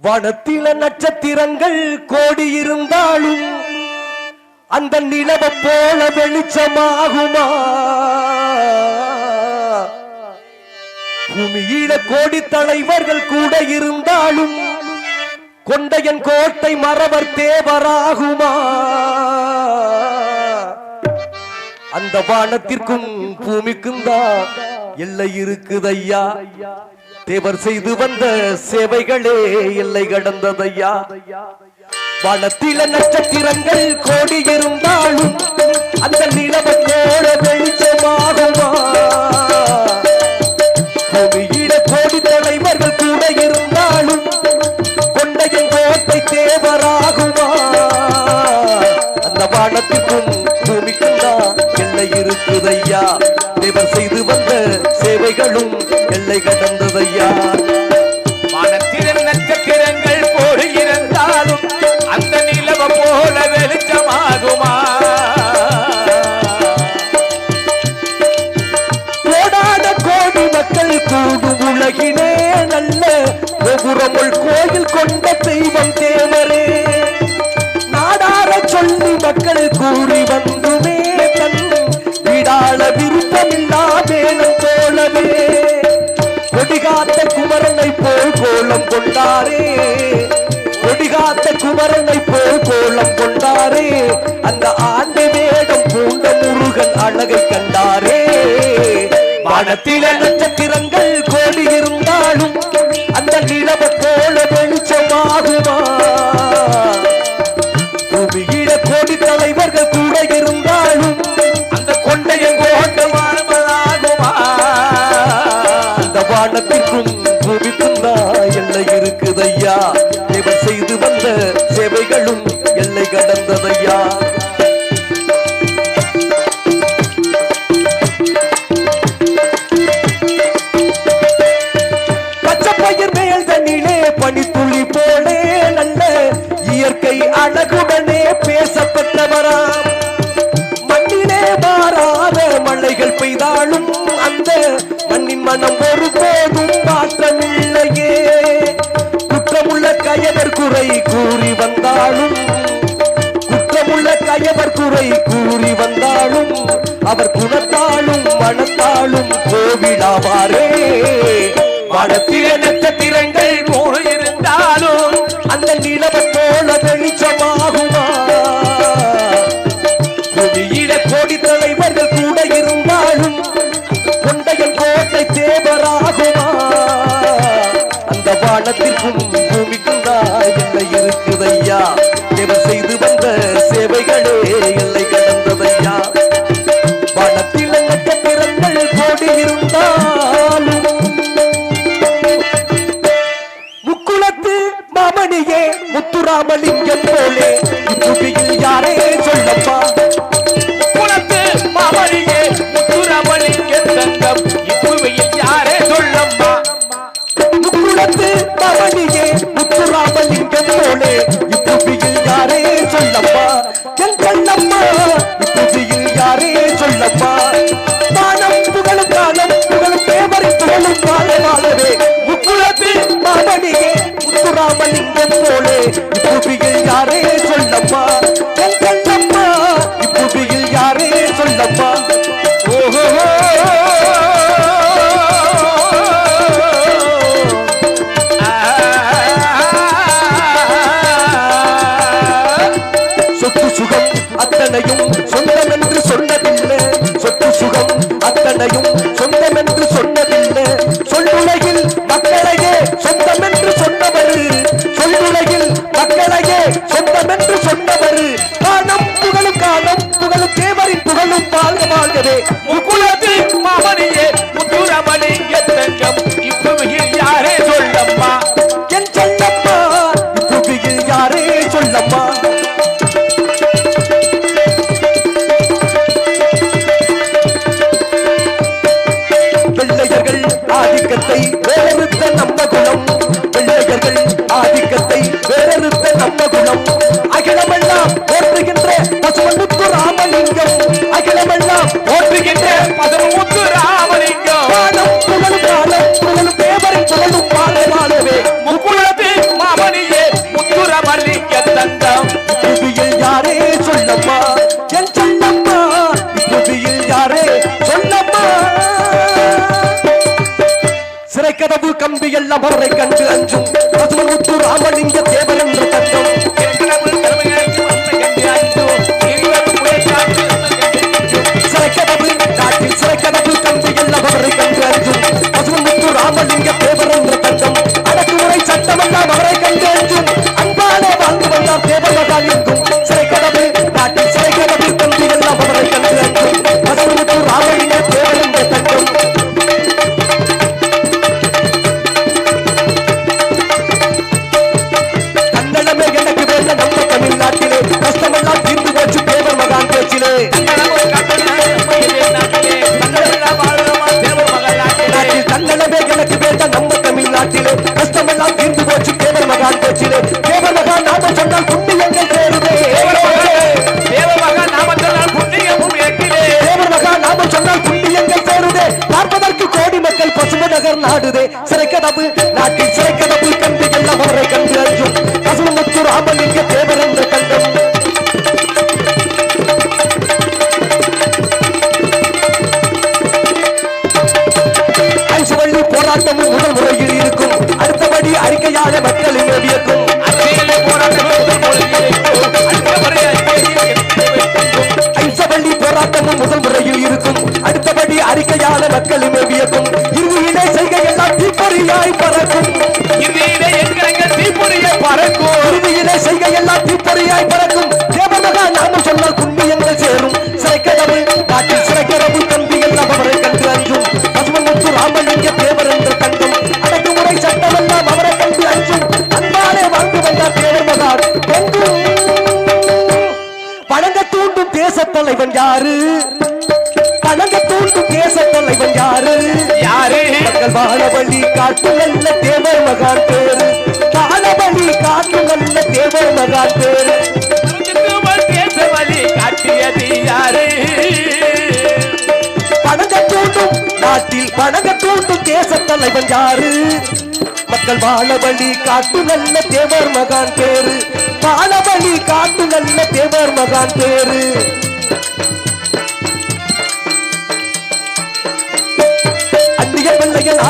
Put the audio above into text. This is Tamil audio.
வனத்தில நட்சத்திரங்கள் கோடி இருந்தாலும் அந்த நிலவ போல வெளிச்சமாகுமா? பூமியில கோடி தலைவர்கள் கூட இருந்தாலும் கொண்டையன் கோட்டை மறவர் தேவராகுமா? அந்த வானத்திற்கும் பூமிக்கும் தான் எல்லை இருக்குதையா? தேவர் செய்து வந்த சேவைகளே எல்லை கடந்ததையா? வானத்தில நட்சத்திரங்கள் கோடி இருந்தாலும் அந்த நிலவத்தோட வெளிச்சமாகுமா? கோபுரமுள் கோயில் கொண்ட தெய்வம் தேவரே. நாடார சொல்லி மக்கள் கூறி வந்துமே. தன் விடாள விருப்பமில்லா போலவே கொடிகாத்த குமரனை போல் கோலம் கொண்டாரே. கொடிகாத்த குமரனை போல் கோலம் கொண்டாரே. அந்த ஆண்டு வேடம் பூண்ட முருகன் அழகை கண்டாரே. வானத்தில அவர் குணத்தாலும் மனத்தாலும் கோவிலாவாரே. வானத்தில பளிங்கம் போலே புவியில் யாரே சொல்லப்பா? என் கண்ணப்பா இப்புவியில் யாரே சொல்லப்பா? ஓஹோ! சொத்து சுகம் அத்தனையும் で வைக்க தந்தம் புதியில் யாரே சொல்லப்பா? என் சொல்லப்பா புதியில் யாரே சொல்லப்பா? சிறை கதவு கம்பி எல்லாம் அவரை கண்டு அஞ்சும் நாடுதே. சிறைக்கதவு நாட்டில் சிறைக்கதவு கண்டு எல்லாம் அவரை கண்டு அஞ்சும். கசுமத்து ராமலிங்க தேவர் என்ற கண்டம். போராட்டமும் முதல் முறையில் இருக்கும். அடுத்தபடி அறிக்கையாளர் தீப்பொறியாய் பறக்கும்? செய்கையெல்லாம் தீப்பொறியாய் பறக்கும். தேவதா நாம சொல்ல காட்டு நல்ல தேவர் மகான் பேரு. தானபலி காட்டு நல்ல தேவர் மகான் பேரு. தேசவலி காட்டியது யாரு? பணக தூண்டும் நாட்டில் பணக தூண்டும் தேச தலைவன் யாரு? மக்கள் வாழவழி காட்டு நல்ல தேவர் மகான் பேரு. வாழவழி காட்டு நல்ல தேவர் மகான் பேரு. அன்றிய பிள்ளைகள்